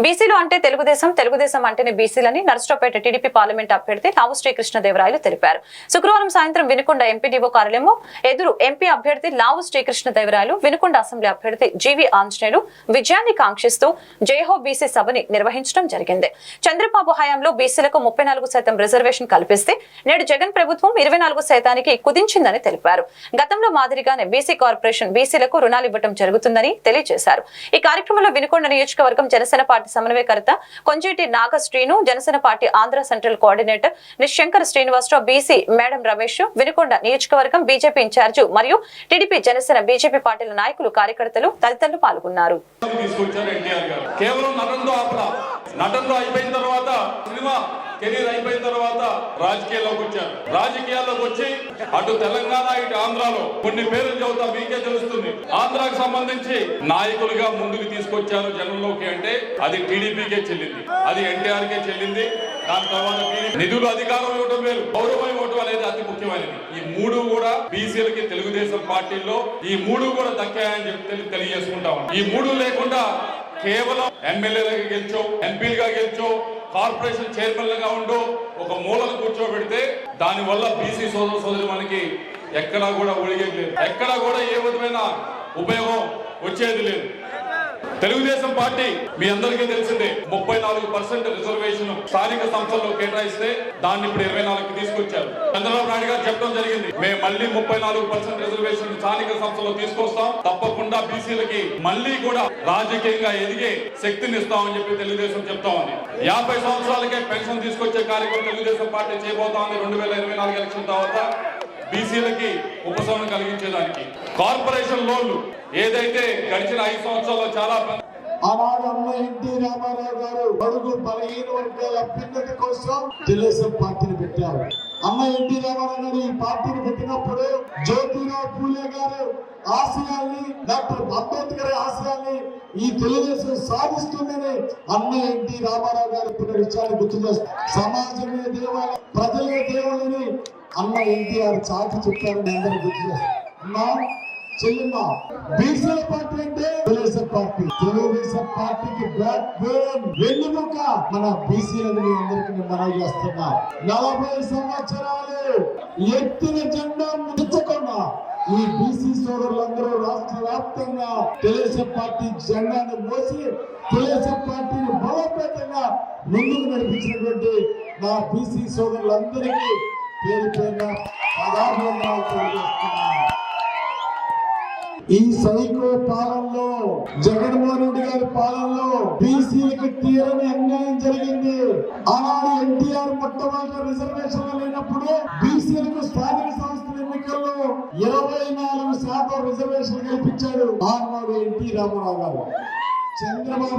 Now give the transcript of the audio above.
బీసీలు అంటే తెలుగుదేశం తెలుగుదేశం అంటేనే బీసీలని. నర్సరావుపేట టీడీపీ పార్లమెంట్ అభ్యర్థి లావు శ్రీకృష్ణదేవరాయలు తెలిపారు. శుక్రవారం సాయంత్రం వినుకొండ ఎంపీడీఓ కార్యాలయంలో ఎదురు ఎంపీ అభ్యర్థి లావు శ్రీకృష్ణదేవరాయలు వినుకొండ అసెంబ్లీ అభ్యర్థి జీవి ఆంజనేయులు విజయాన్ని కాంక్షిస్తూ జయహో బీసీ సభని నిర్వహించడం జరిగింది. చంద్రబాబు హయాంలో బీసీలకు ముప్పై నాలుగు శాతం రిజర్వేషన్ కల్పిస్తే నేడు జగన్ ప్రభుత్వం ఇరవై నాలుగు శాతానికి కుదించిందని తెలిపారు. గతంలో మాదిరిగానే బీసీ కార్పొరేషన్ బీసీలకు రుణాలు ఇవ్వడం జరుగుతుందని తెలియజేశారు. ఈ కార్యక్రమంలో వినుకొండ నియోజకవర్గం జనసేన పార్టీ పార్టీ సమన్వయకర్త Konjeti Naga Srinu Janasena party Andhra central coordinator Nishankar Srinivasarao BC madam Ramesh Vinukonda నియోజకవర్గం బీజేపీ ఇన్ఛార్జి మరియు టీడీపీ జనసేన బీజేపీ పార్టీల నాయకులు కార్యకర్తలు తదితరులు పాల్గొన్నారు. తీసుకొచ్చారు అయిపోయిన తర్వాత సినిమా కెరీర్ అయిపోయిన తర్వాత రాజకీయాల్లోకి వచ్చారు. రాజకీయాల్లోకి వచ్చి అటు తెలంగాణ ఇటు ఆంధ్రాలో కొన్ని పేర్లు చదువుతా మీకే తెలుస్తుంది. ఆంధ్రాకు సంబంధించి నాయకులుగా ముందుకు తీసుకొచ్చారు జనంలోకి అంటే అది టీడీపీకే చెల్లింది. అది ఎన్టీఆర్ కే చెల్లింది. దాని తర్వాత నిధులు అధికారం ఇవ్వడం వేరు. గౌరవం ఇవ్వడం అనేది అతి ముఖ్యమైనది. ఈ మూడు కూడా బీసీలకి తెలుగుదేశం పార్టీల్లో ఈ మూడు కూడా దక్కాయని చెప్పి తెలియజేసుకుంటా ఉన్నాం. ఈ మూడు లేకుండా కేవలం ఎమ్మెల్యేలుగా గెలిచో ఎంపీలుగా గెలిచో కార్పొరేషన్ చైర్మన్లుగా ఉండు ఒక మూలను కూర్చోబెడితే దాని వల్ల బీసీ సోదర సోదరి మనకి ఎక్కడా కూడా ఒడిగేది లేదు. ఎక్కడా కూడా ఏ విధమైన ఉపయోగం వచ్చేది లేదు. తెలుగుదేశం పార్టీ మీ అందరికీ తెలిసిందే ముప్పై నాలుగు పర్సెంట్ రిజర్వేషన్ స్థానిక సంస్థల్లో కేటాయిస్తే దాన్ని ఇప్పుడు ఇరవై నాలుగు తీసుకొచ్చారు. చంద్రబాబు నాయుడు గారు చెప్పడం జరిగింది మేము మళ్ళీ ముప్పై నాలుగు పర్సెంట్ రిజర్వేషన్ స్థానిక సంస్థలో తీసుకొస్తాం తప్పకుండా బీసీలకి మళ్ళీ కూడా రాజకీయంగా ఎదిగే శక్తిని ఇస్తామని చెప్పి తెలుగుదేశం చెప్తామని. యాభై సంవత్సరాలకే పెన్షన్ తీసుకొచ్చే కార్యక్రమం తెలుగుదేశం పార్టీ చేయబోతామని రెండు వేల ఇరవై నాలుగు ఎలక్షన్ తర్వాత. బీసీలకి ఉపశమనం కలిగించేదానికి. కార్పొరేషన్ లోన్లు ఏదైతే గడిచిన ఐదు సంవత్సరాల్లో చాలా మంది ఆనాడు అన్న ఎన్టీ రామారావు గారు బడుగు బలహీన వర్గాల అభ్యున్నతి కోసం తెలుగుదేశం పార్టీని పెట్టారు. అన్న ఎన్టీ రామారావు గారు ఈ పార్టీని పెట్టినప్పుడు జ్యోతిరావు పూలే గారు ఆశయాల్ని డాక్టర్ అంబేద్కర్ ఆశయాల్ని ఈ తెలుగుదేశం సాధిస్తుందని అన్న ఎన్టీ రామారావు గారు ఇప్పుడు విషయాన్ని గుర్తు చేస్తారు. సమాజమే దేవాలయం ప్రజలే అన్న ఎన్టీఆర్ చాటి చెప్పారని అందరూ గుర్తు అన్నా చెయ్యమ్మ. బీసీల పార్టీ అంటే తెలుగుదేశం పార్టీ. తెలుగుదేశం పార్టీకి బ్లాక్ బోన్ వెన్నుముక. మన బీసీలను మీ అందరికీ మనవి చేస్తున్నా. నలభై సంవత్సరాలు ఎత్తిన జెండా ముంచకుండా ఈ బీసీ సోదరులందరూ రాష్ట్ర వ్యాప్తంగా తెలుగుదేశం పార్టీ జెండాను మోసి తెలుగుదేశం పార్టీని బలోపేతంగా ముందుకు నడిపించినటువంటి నా బీసీ సోదరులందరికీ పేరు పేరున పదాభివందనాలు తెలియజేస్తున్నాను ఈ సైకో పాలనలో జగన్మోహన్ రెడ్డి గారి పాలనలో బీసీలకు తీరని అన్యాయం జరిగింది. ఆనాడు ఎన్టీఆర్ మొట్టమొదటి రిజర్వేషన్ లేనప్పుడు బీసీలకు స్థానిక సంస్థల ఎన్నికల్లో ఇరవై నాలుగు శాతం రిజర్వేషన్ కల్పించాడు ఆనాడు ఎన్టీ రామారావు గారు. చంద్రబాబు